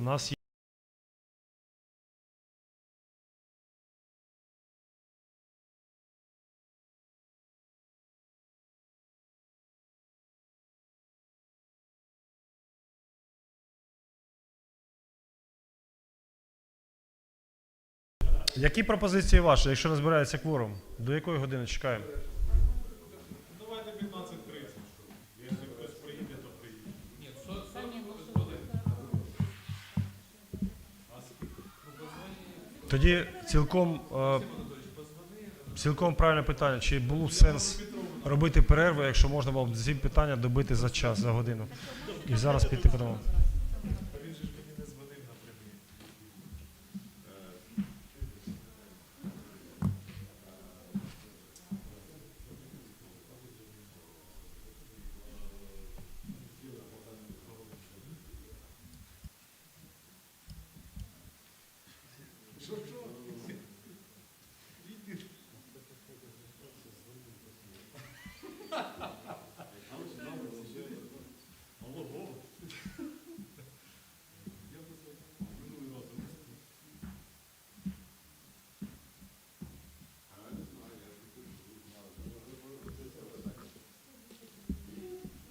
У нас є. Які пропозиції ваші, якщо не збирається кворум? До якої години чекаємо? Тоді цілком, е, цілком правильне питання, чи був сенс робити перерву, якщо можна було б ці питання добити за час, за годину. І зараз піти по домам. Він же ж мені не дзвонив напряму.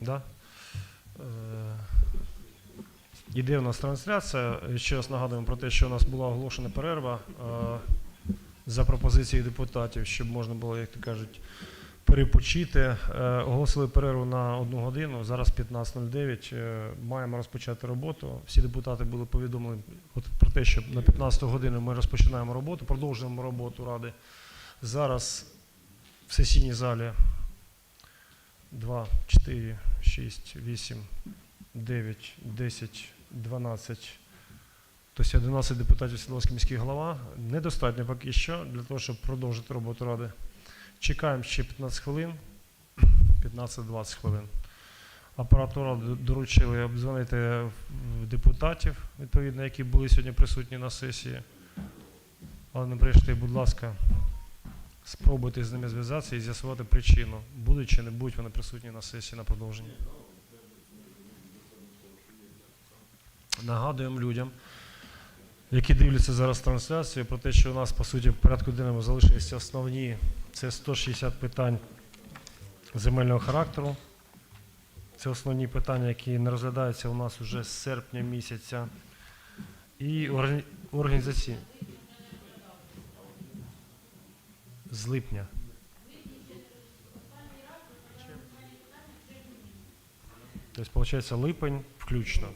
Да? Е, Іде у нас трансляція. Ще раз нагадуємо про те, що у нас була оголошена перерва е, за пропозицією депутатів, щоб можна було, як то кажуть, перепочити. Е, Оголосили перерву на одну годину. Зараз 15.09. Е, Маємо розпочати роботу. Всі депутати були повідомлені про те, що на 15 годину ми розпочинаємо роботу, продовжуємо роботу ради. Зараз в сесійній залі 2, 4, 6, 8, 9, 10, 12, тобто 11 депутатів Свердловський міський голова. Недостатньо поки що для того, щоб продовжити роботу ради. Чекаємо ще 15 хвилин, 15-20 хвилин. Апарату ради доручили обдзвонити депутатів, відповідно, які були сьогодні присутні на сесії. Але не прийшли, будь ласка, спробуйте з ними зв'язатися і з'ясувати причину, будуть чи не будуть вони присутні на сесії на продовження. Нагадуємо людям, які дивляться зараз трансляцію, про те, що у нас, по суті, в порядку денному залишилися основні, це 160 питань земельного характеру. Це основні питання, які не розглядаються у нас вже з серпня місяця. І органі- організаційні. З липня. Тобто, виходить, липень включно.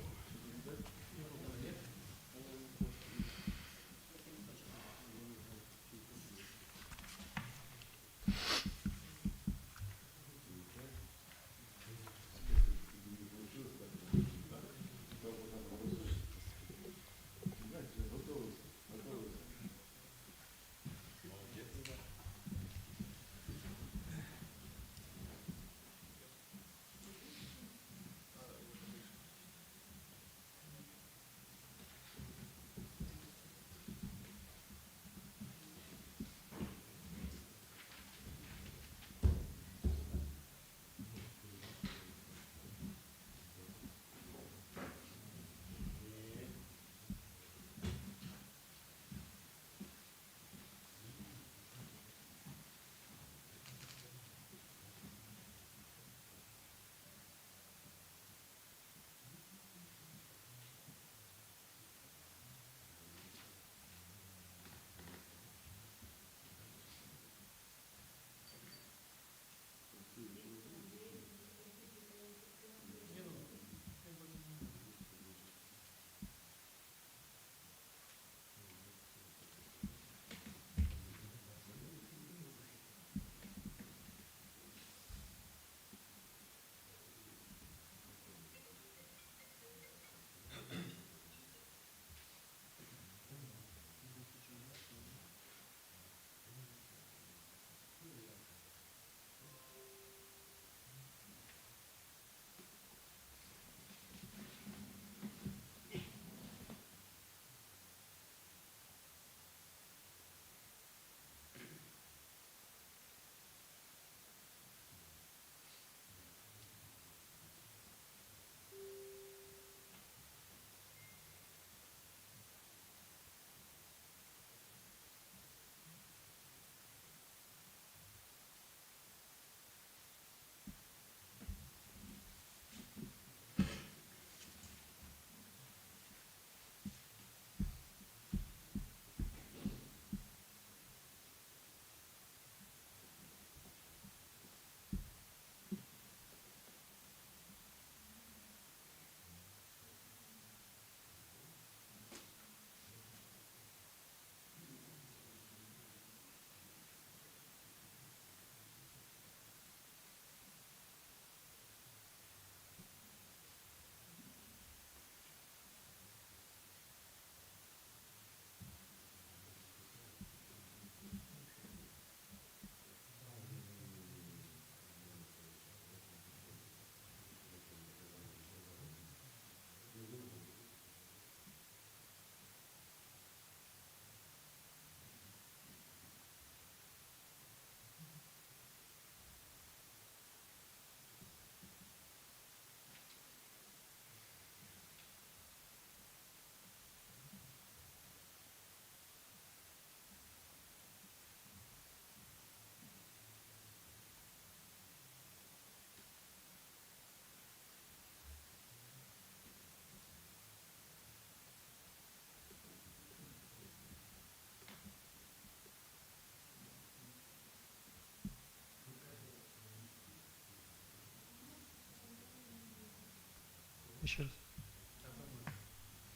Ще раз?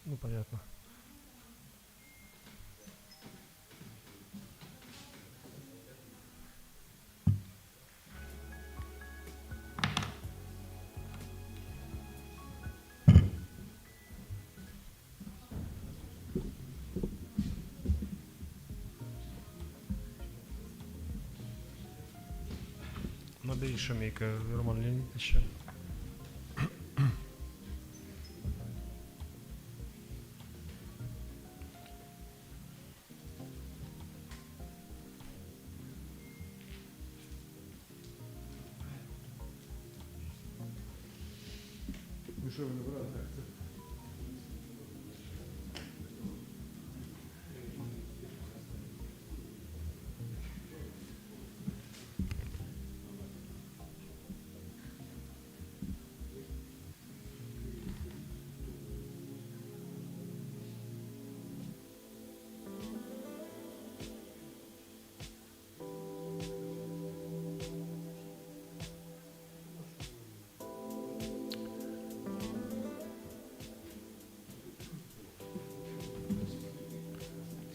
Ну, понятно. Наберіть Шамейка Роман Леонідовича. Ви що, ви не брали?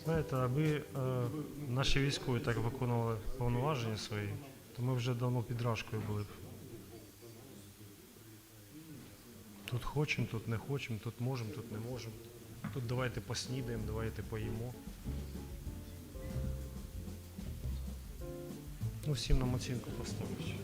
Знаєте, аби е, наші військові так виконували повноваження свої, то ми вже давно під рашкою були б. Тут хочемо, тут не хочемо, тут можемо, тут не можемо. Тут давайте поснідаємо, давайте поїмо. Ну, всім нам оцінку поставити.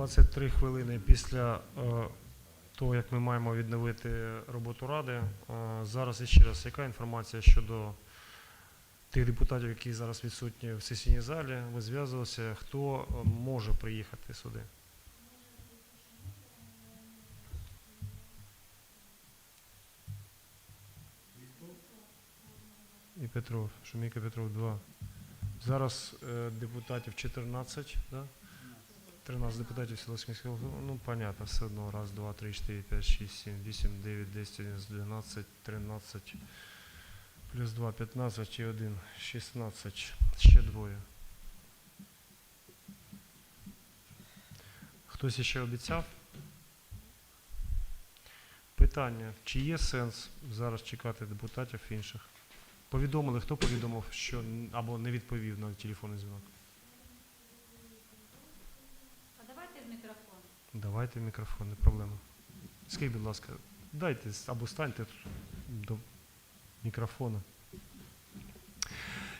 23 хвилини після е, того, як ми маємо відновити роботу Ради. Е, Зараз іще раз, яка інформація щодо тих депутатів, які зараз відсутні в сесійній залі? Ви зв'язувалися, хто е, може приїхати сюди? І Петров, Шуміка Петров 2. Зараз е, депутатів 14, да? 13 депутатів Сілоської міського. Ну, понятно, все одно. Раз, два, три, чотири, п'ять, шість, сім, вісім, дев'ять, десять, одинадцять, дванадцять, тринадцять, плюс два, п'ятнадцять і один, шістнадцять. Ще двоє. Хтось ще обіцяв? Питання, чи є сенс зараз чекати депутатів інших? Повідомили, хто повідомив, що або не відповів на телефонний дзвінок? А давайте в мікрофон. Давайте мікрофон, не проблема. Скажіть, будь ласка, дайте або станьте до мікрофона.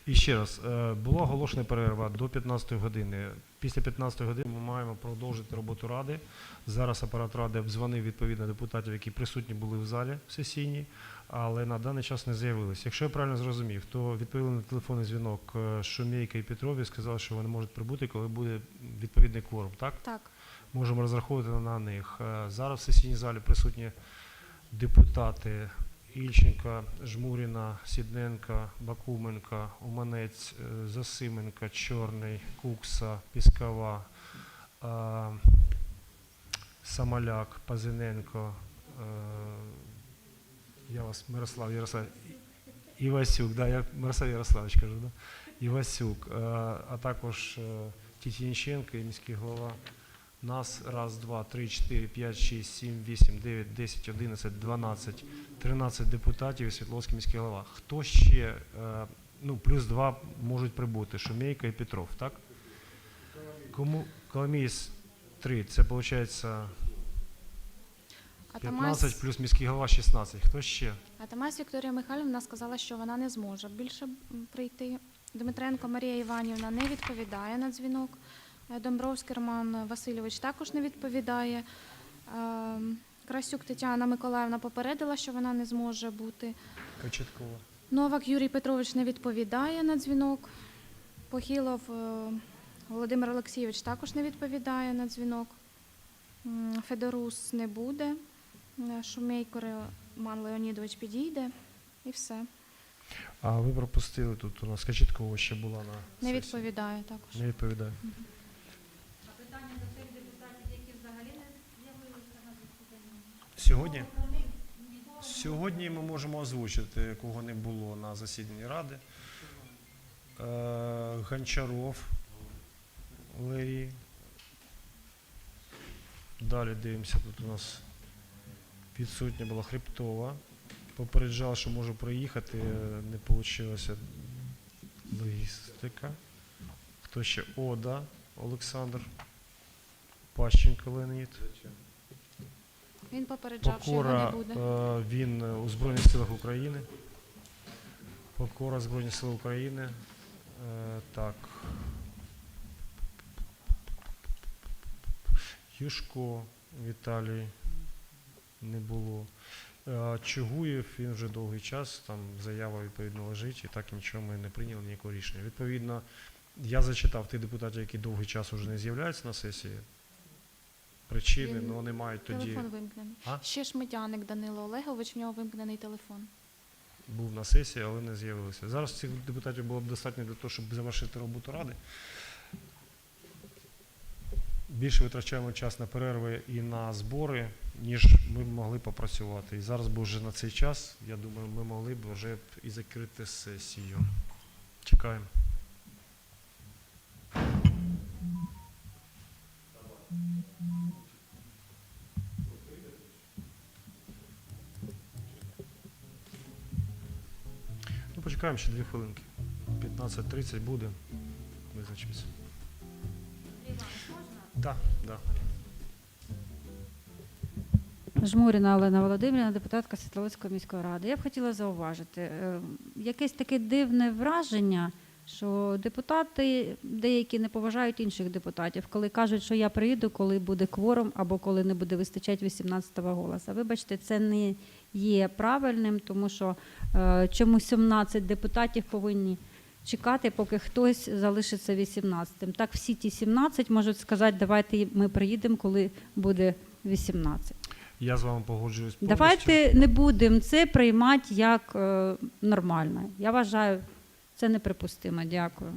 І ще раз, е, була оголошена перерва до 15 години. Після 15 години ми маємо продовжити роботу Ради. Зараз апарат Ради обдзвонив відповідно депутатів, які присутні були в залі в сесійній, але на даний час не з'явилися. Якщо я правильно зрозумів, то відповіли на телефонний дзвінок е, Шумейка і Петрові, сказали, що вони можуть прибути, коли буде відповідний кворум, так? Так, можемо розраховувати на них. Е, Зараз в сесійній залі присутні депутати Ільченка, Жмуріна, Сідненка, Бакуменка, Уманець, е, Засименка, Чорний, Кукса, Піскова, е, Самоляк, Пазиненко, я вас, Мирослав Ярослав, Івасюк, да, я Мирослав Ярославович кажу, да? Івасюк, а також Тітінченко і міський голова нас раз, два, три, чотири, п'ять, шість, сім, вісім, дев'ять, десять, одинадцять, дванадцять, тринадцять депутатів і Світловський міський голова. Хто ще, е, ну, плюс два можуть прибути, Шумейка і Петров, так? Кому Коломієць три, це виходить Атамась, 15 плюс міський голова 16. Хто ще? Атамась Вікторія Михайлівна сказала, що вона не зможе більше прийти. Дмитренко Марія Іванівна не відповідає на дзвінок. Домбровський Роман Васильович також не відповідає. Ем, Красюк Тетяна Миколаївна попередила, що вона не зможе бути. Кочеткова. Новак Юрій Петрович не відповідає на дзвінок. Похилов е, Володимир Олексійович також не відповідає на дзвінок. Федорус не буде. Е, Шумейко Роман Леонідович підійде. І все. А ви пропустили тут у нас Кочеткова ще була на Не відповідає також. Не відповідає. А питання до тих депутатів, які взагалі не з'явилися на засіданні. Сьогодні? Сьогодні ми можемо озвучити, кого не було на засіданні ради. Е, Гончаров Лері. Далі дивимося, тут у нас відсутня була Хребтова. Попереджав, що можу приїхати, е, не вийшло логістика. Хто ще? Ода Олександр. Пащенко Леонід. Він попереджав, що його Покора, не буде. е, він е, у Збройних силах України. Покора Збройні Сили України. Е, Так. Юшко Віталій не було. Е, Чугуєв, він вже довгий час, там заява відповідно лежить, і так нічого ми не прийняли ніякого рішення. Відповідно, я зачитав тих депутатів, які довгий час вже не з'являються на сесії. Причини, Він- ну вони мають тоді. Телефон вимкнений. А? Ще Шмидяник Данило Олегович, в нього вимкнений телефон. був на сесії, але не з'явилися. Зараз цих депутатів було б достатньо для того, щоб завершити роботу ради. Більше витрачаємо час на перерви і на збори, ніж ми б могли попрацювати. І зараз би вже на цей час, я думаю, ми могли б вже і закрити сесію. Чекаємо. Почекаємо ще дві хвилинки. 15.30 буде. Визначимося. Так, да. Жмуріна Олена Володимирівна, депутатка Світловодської міської ради. Я б хотіла зауважити, е, якесь таке дивне враження, що депутати деякі не поважають інших депутатів, коли кажуть, що я приїду, коли буде кворум або коли не буде вистачати 18-го голоса. Вибачте, це не є правильним, тому що е, чому 17 депутатів повинні чекати, поки хтось залишиться 18-тим. Так всі ті 17 можуть сказати, давайте ми приїдемо, коли буде 18. Я з вами погоджуюсь повністю. Давайте не будемо це приймати як е, нормально. Я вважаю, це неприпустимо. Дякую.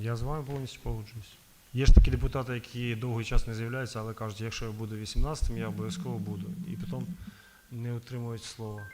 Я з вами повністю погоджуюсь. Є ж такі депутати, які довгий час не з'являються, але кажуть, якщо я буду 18-м, я обов'язково буду. І потім не отримують слова.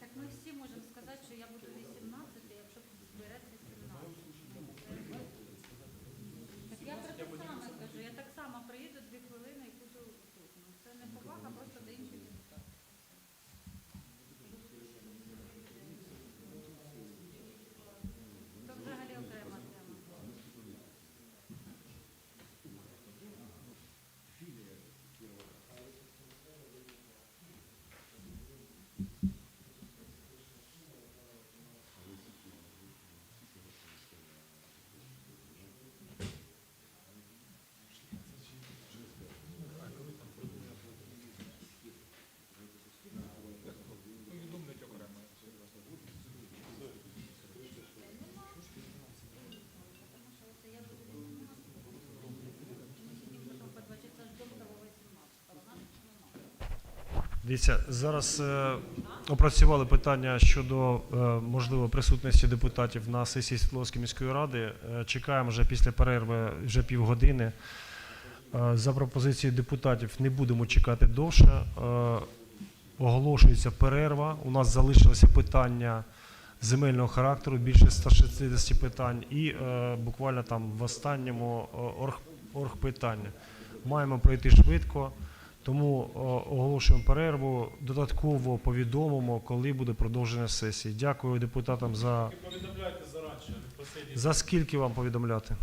Так ми всі можемо сказати, що я буду 18, якщо збереться 17. Так я про те саме скажу. Я так само приїду дві хвилини і буду тут. Ну, це не повага просто до інших депутатів. Це взагалі окрема тема. Тому що це я буду 18. Ми сидимо потім по 20 аж до 18, а вона немає. Дивіться, зараз е, опрацювали питання щодо е, можливо присутності депутатів на сесії Світловської міської ради. Е, Чекаємо вже після перерви вже півгодини. Е, За пропозицією депутатів не будемо чекати довше. Е, Оголошується перерва. У нас залишилося питання земельного характеру, більше 160 питань, і е, буквально там в останньому е, орг, оргпитання. Маємо пройти швидко, тому оголошуємо перерву. Додатково повідомимо, коли буде продовження сесії. Дякую депутатам за. Повідомляйте заранше. За скільки вам повідомляти?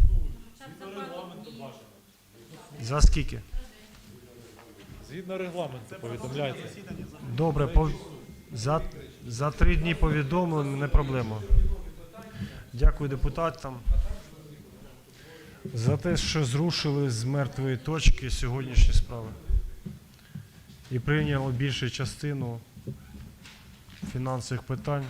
Згідно регламенту бажано. За скільки? Згідно регламенту повідомляйте. Добре, пов... за, за три дні повідомлено, не проблема. Дякую депутатам за те, що зрушили з мертвої точки сьогоднішні справи і прийняли більшу частину фінансових питань.